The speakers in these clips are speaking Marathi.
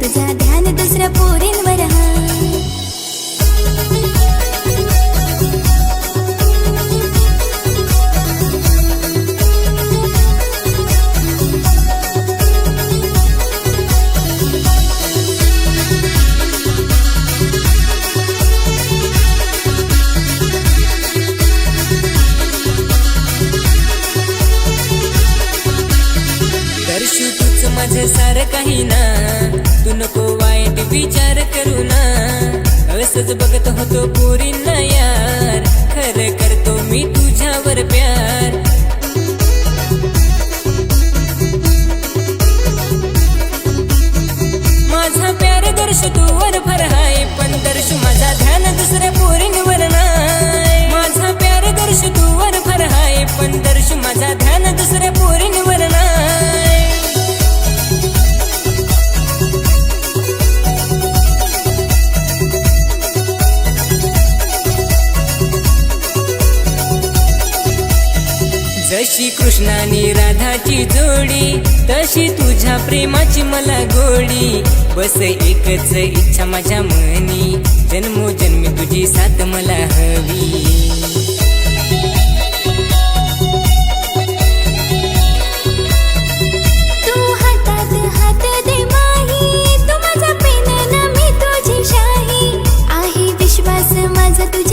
的家庭。येशू तूच माझं सार काही ना. तू नको वाईट विचार करू ना. असंच बघत होतो पुरी ना यार. खर करतो मी तुझ्यावर प्यार. माझा प्यार दर्श तू जशी कृष्णाने राधाची जोडी तशी तुझ्या प्रेमाची मला गोडी. बस एकच इच्छा माझ्या मनी जन्मोजन्मी तुझी साथ मला हवी. माझा तुझी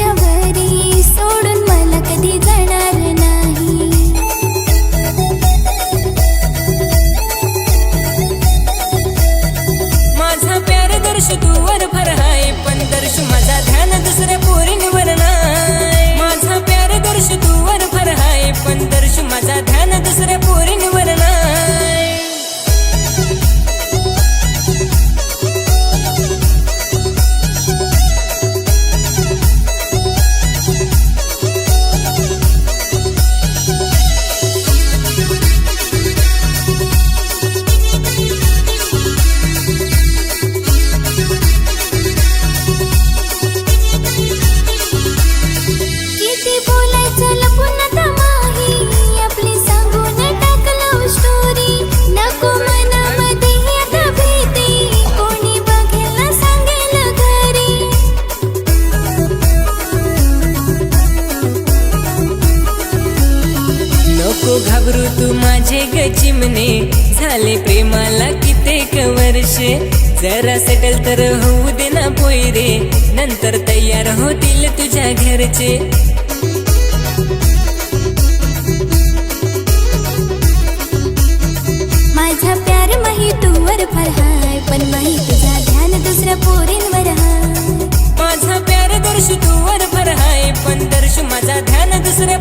आवरू तू माझे गचिमने झाले प्रेमाला कित्येक वर्ष. जरा सेटल तर होऊ दे ना पोयरे. नंतर तयार होतील तुझ्या घरचे. माझा प्यार माही पण माही तुझा ध्यान दुसऱ्या पोरींवर माझा प्यार दर्श तुवर फार हाय पण दर्श माझा ध्यान दुसऱ्या